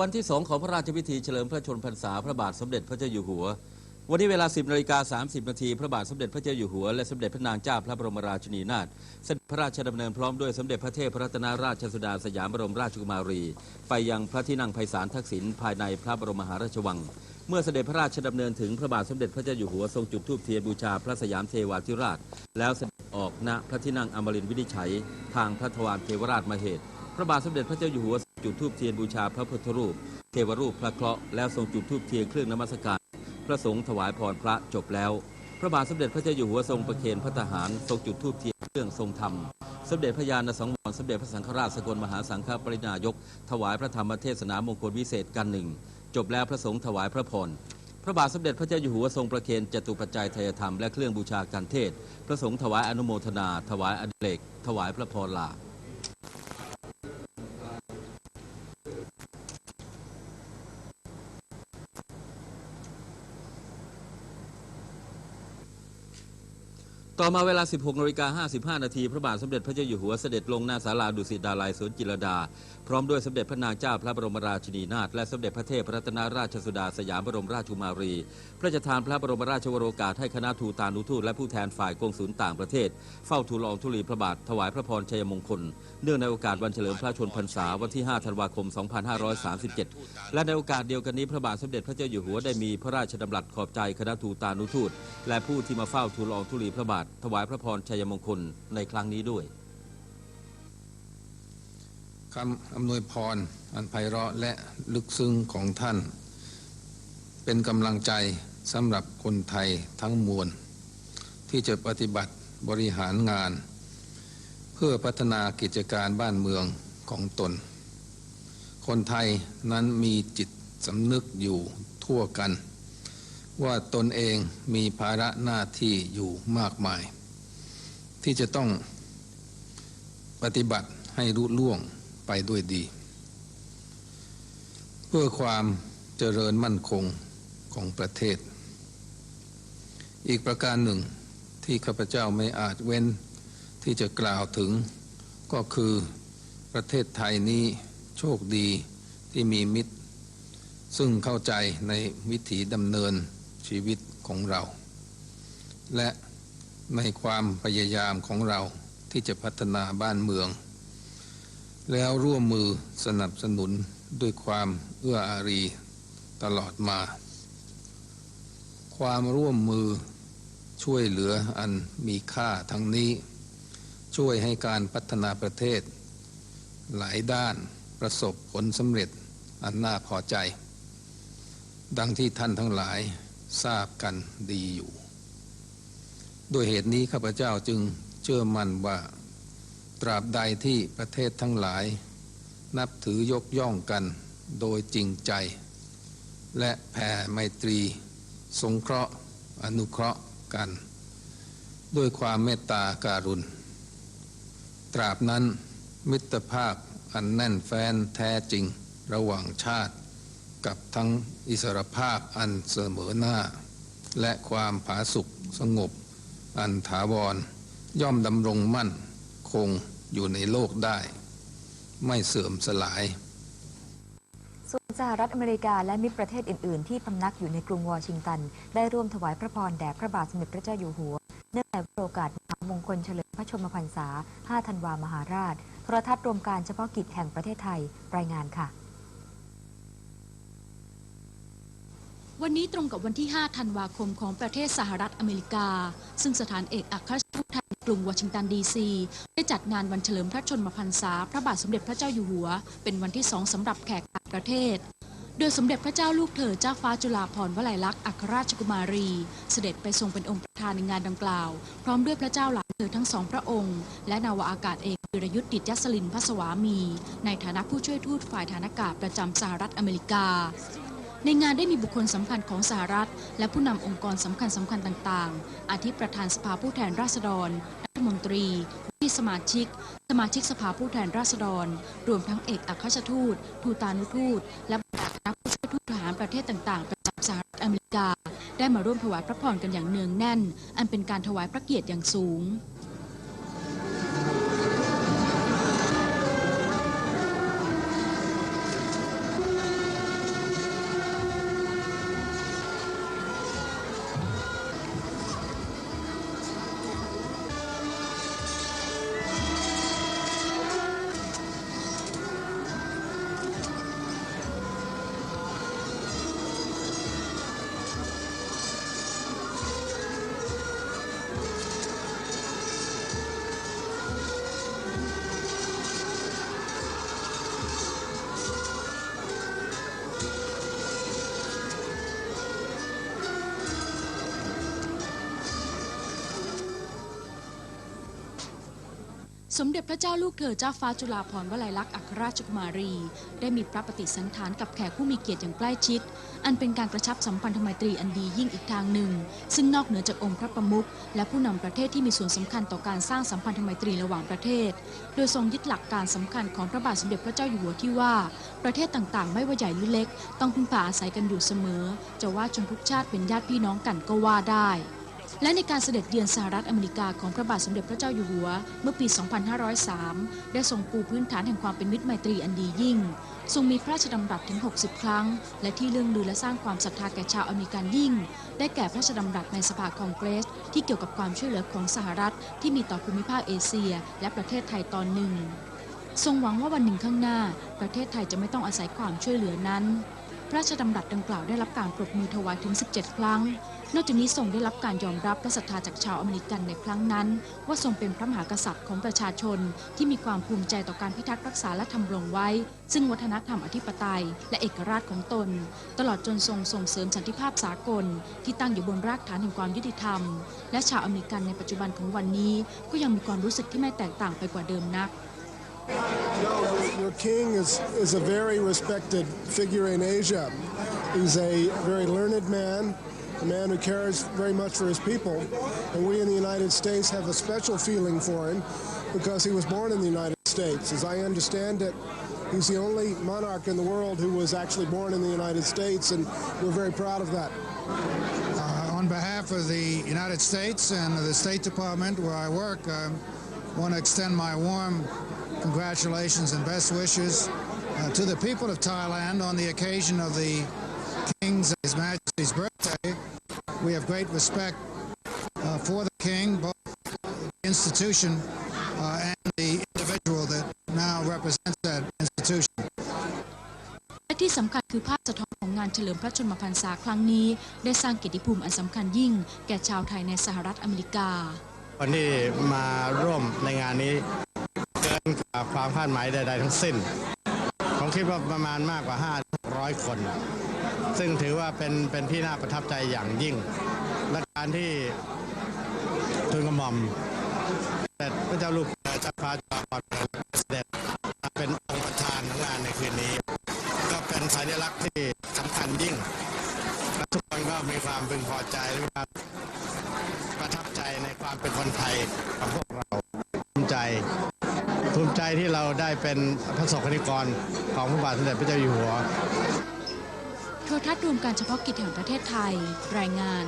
วันที่สองของพระราชพิธีเฉลิมพระชนมพรรษาพระบาทสมเด็จพระเจ้าอยู่หัว วันนี้เวลา 10นาฬิกา30นาทีพระบาทสมเด็จพระเจ้าอยู่หัว และสมเด็จพระนางเจ้าพระบรมราชินีนาถเสด็จพระราชดำเนินพร้อมด้วยสมเด็จพระเทพรัตนราชสุดาสยามบรมราชกุมารี ไปยังพระที่นั่งไพศาลทักษิณภายในพระบรมมหาราชวัง เมื่อเสด็จพระราชดำเนินถึงพระบาทสมเด็จพระเจ้าอยู่หัวทรงจุดธูปเทียนบูชาพระสยามเทวาธิราช แล้วเสด็จออกณพระที่นั่งอมรินทร์วินิจฉัย ทางพระทวารเทวราชมเหตุ พระบาทสมเด็จพระเจ้าอยู่หัว จุดธูปเทียนบูชาพระพุทธรูป เทวรูปพระเคราะห์แล้วทรงจุดธูปเทียนเครื่องนมัสการ พระสงฆ์ถวายพรพระจบแล้ว พระบาทสมเด็จพระเจ้าอยู่หัวทรงประเคนพระทหารทรงจุดธูปเทียนเครื่องทรงธรรมสมเด็จพระญาณสังวรสมเด็จพระสังฆราชสกลมหาสังฆปรินายก ถวายพระธรรมเทศนามงคลวิเศษกันหนึ่งจบแล้วพระสงฆ์ถวายพระพรพระบาทสมเด็จพระเจ้าอยู่หัวทรงประเคนจตุปัจจัยไทยธรรมและเครื่องบูชาการเทศ พระสงฆ์ถวายอนุโมทนา ถวายอดิเรกถวายพระพรลา ต่อมาเวลา 16นาฬิกา55 นาทีพระบาทสมเด็จพระเจ้าอยู่หัวเสด็จลงหน้าศาลาดุสิตดาลัยสวนจิรดา พร้อมด้วยสมเด็จพระนางเจ้าพระบรมราชินีนาถและสมเด็จพระเทพรัตนราชสุดาสยามบรมราชกุมารี พระราชทานพระบรมราชวโรกาสให้คณะทูตานุทูตและผู้แทนฝ่ายกองสุลต่างประเทศ เฝ้าทูลละอองธุลีพระบาทถวายพระพรชัยมงคล เนื่องในโอกาสวันเฉลิมพระชนพรรษาวันที่ 5 ธันวาคม 2537 และในโอกาสเดียวกันนี้พระบาทสมเด็จพระเจ้าอยู่หัวได้มีพระราชดำรัสขอบใจคณะทูตานุทูตและผู้ที่มาเฝ้าทูลละอองธุลีพระบาทถวายพระพรชัยมงคลในครั้งนี้ด้วยคำอำนวยพร อันไพเราะและลึกซึ้งของท่าน เป็นกำลังใจสำหรับคนไทยทั้งมวล ที่จะปฏิบัติบริหารงาน เพื่อพัฒนากิจการบ้านเมืองของตน คนไทยนั้นมีจิตสำนึกอยู่ทั่วกัน ว่าตนเองมีภาระหน้าที่อยู่มากมาย ที่จะต้องปฏิบัติให้รุ่ล่วงไปด้วยดี เพื่อความเจริญมั่นคงของประเทศ อีกประการหนึ่งที่ข้าพเจ้าไม่อาจเว้นที่จะกล่าวถึงก็คือประเทศไทยนี้โชคดีที่มีมิตร ซึ่งเข้าใจในวิถีดำเนิน ชีวิตของเรา และในความพยายามของเราที่จะพัฒนาบ้านเมือง แล้วร่วมมือสนับสนุนด้วยความเอื้ออารีตลอดมา ความร่วมมือช่วยเหลืออันมีค่าทั้งนี้ ช่วยให้การพัฒนาประเทศ หลายด้านประสบผลสำเร็จอันน่าพอใจ ดังที่ท่านทั้งหลาย ทราบกันดีอยู่ด้วยเหตุนี้ข้าพเจ้าจึงเชื่อมั่นว่า ตราบใดที่ประเทศทั้งหลาย นับถือยกย่องกันโดยจริงใจ และแผ่ไมตรี สงเคราะห์ อนุเคราะห์กัน ด้วยความเมตตาการุณ ตราบนั้นมิตรภาพอันแน่นแฟ้นแท้จริงระหว่างชาติ กับทั้งอิสรภาพอันเสมอหน้า และความผาสุกสงบ อันถาวร ย่อมดำรงมั่น คงอยู่ในโลกได้ ไม่เสื่อมสลายส่วนสหรัฐอเมริกาและมิตรประเทศอื่น ๆ ที่พำนักอยู่ในกรุงวอชิงตัน ได้ร่วมถวายพระพรแด่พระบาทสมเด็จพระเจ้าอยู่หัว เนื่องในโอกาสมหามงคลเฉลิมพระชนมพรรษา 5 ธันวามหาราช โทรทัศน์รวมการเฉพาะกิจแห่งประเทศไทย รายงานค่ะ วันนี้ตรงกับวันที่ 5 ธันวาคมของประเทศสหรัฐอเมริกา ซึ่งสถานเอกอัครราชทูตไทยกรุงวอชิงตันดีซีได้จัดงานวันเฉลิมพระชนมพรรษา พระบาทสมเด็จพระเจ้าอยู่หัว เป็นวันที่สองสำหรับแขกต่างประเทศ โดยสมเด็จพระเจ้าลูกเธอเจ้าฟ้าจุฬาภรณ์วลัยลักษณ์อัครราชกุมารี เสด็จไปทรงเป็นองค์ประธานในงานดังกล่าว พร้อมด้วยพระเจ้าหลานเธอทั้งสองพระองค์ และนาวาอากาศเอกวิรยุทธ์ดิตยสลินพระสวามี ในฐานะผู้ช่วยทูตฝ่ายฐานอากาศประจำสหรัฐอเมริกา ในงานได้มีบุคคลสำคัญของสหรัฐ และผู้นำองค์กรสำคัญสำคัญต่างๆ อาทิประธานสภาผู้แทนราษฎร รัฐมนตรีที่สมาชิก สมาชิกสภาผู้แทนราษฎร รวมทั้งเอกอัครราชทูต ทูตานุทูต และบรรดาคณะผู้ช่วยทูตทหารประเทศต่างๆ ประจำสหรัฐอเมริกา ได้มาร่วมถวายพระพรกันอย่างเนืองแน่น อันเป็นการถวายพระเกียรติอย่างสูง สมเด็จพระเจ้าลูกเธอเจ้าฟ้าจุฬาภรณ์วลัยลักษณ์อัครราชกุมารี ได้มีพระปฏิสันถานกับแขกผู้มีเกียรติอย่างใกล้ชิด อันเป็นการกระชับสัมพันธไมตรีอันดียิ่งอีกทางหนึ่ง ซึ่งนอกเหนือจากองค์พระประมุขและผู้นำประเทศที่มีส่วนสำคัญต่อการสร้างสัมพันธไมตรีระหว่างประเทศ โดยทรงยึดหลักการสำคัญของพระบาทสมเด็จพระเจ้าอยู่หัวที่ว่า ประเทศต่างๆ ไม่ว่าใหญ่หรือเล็ก ต้องพึ่งพาอาศัยกันอยู่เสมอ จะว่าชนทุกชาติเป็นญาติพี่น้องกันก็ว่าได้ และในการเสด็จเยือนสหรัฐอเมริกาของพระบาทสมเด็จพระเจ้าอยู่หัว เมื่อปี 2503 ได้ทรงปูพื้นฐานแห่งความเป็นมิตรไมตรีอันดียิ่ง ทรงมีพระราชดำรัสถึง 60 ครั้ง และที่เรื่องลือและสร้างความศรัทธาแก่ชาวอเมริกันยิ่ง ได้แก่พระราชดำรัสในสภาคองเกรส ที่เกี่ยวกับความช่วยเหลือของสหรัฐ ที่มีต่อภูมิภาคเอเชีย และประเทศไทยตอนหนึ่ง ทรงหวังว่าวันหนึ่งข้างหน้า ประเทศไทยจะไม่ต้องอาศัยความช่วยเหลือนั้น พระราชดำรัสดังกล่าวได้รับการปรบมือถวายถึง 17 ครั้ง นอกจากนี้ทรงได้รับการยอมรับและศรัทธาจากชาวอเมริกันในครั้งนั้น ว่าทรงเป็นพระมหากษัตริย์ของประชาชน ที่มีความภูมิใจต่อการพิทักษ์รักษาและทำรงไว้ ซึ่งวัฒนธรรมอธิปไตย และเอกราชของตน ตลอดจนทรงส่งเสริมสันติภาพสากล ที่ตั้งอยู่บนรากฐานแห่งความยุติธรรม และชาวอเมริกันในปัจจุบันของวันนี้ ก็ยังมีความรู้สึกที่ไม่แตกต่างไปกว่าเดิมนัก No, your king is, is a very respected figure in Asia. He's a very learned man, a man who cares very much for his people. And we in the United States have a special feeling for him because he was born in the United States. As I understand it, he's the only monarch in the world who was actually born in the United States, and we're very proud of that. Uh, on behalf of the United States and the State Department where I work, I want to extend my warm congratulations and best wishes uh, to the people of Thailand on the occasion of the King's His Majesty's birthday. We have great respect uh, for the King, both the institution uh, and the individual that now represents that institution. และที่สำคัญคือภาพสะท้อนของงานเฉลิมพระชนมพรรษาครั้งนี้ ได้สร้างเกียรติภูมิอันสำคัญยิ่ง แก่ชาวไทยในสหรัฐอเมริกาคนที่มาร่วมในงานนี้เกินกว่าความคาดหมายใดๆทั้งสิ้น ผมคิดว่าประมาณมากกว่า 500 คน ซึ่งถือว่าเป็นเป็นที่น่าประทับใจอย่างยิ่ง และการที่ทูลกระหม่อมแต่พระเจ้าลูกเจ้าฟ้าจุฬาภรณ์เสด็จมาเป็นองค์ประธานของงานในคืนนี้ ก็เป็นสัญลักษณ์ที่สำคัญยิ่งและทุกคนก็มีความพึงพอใจและความประทับใจในความเป็นคนไทยของพวกเราภูมิใจ ภูมิใจที่เราได้เป็นพระสงฆ์นิกรของพระบาทสมเด็จพระเจ้าอยู่หัว ทรทัศน์รวมการเฉพาะกิจแห่งประเทศไทย รายงาน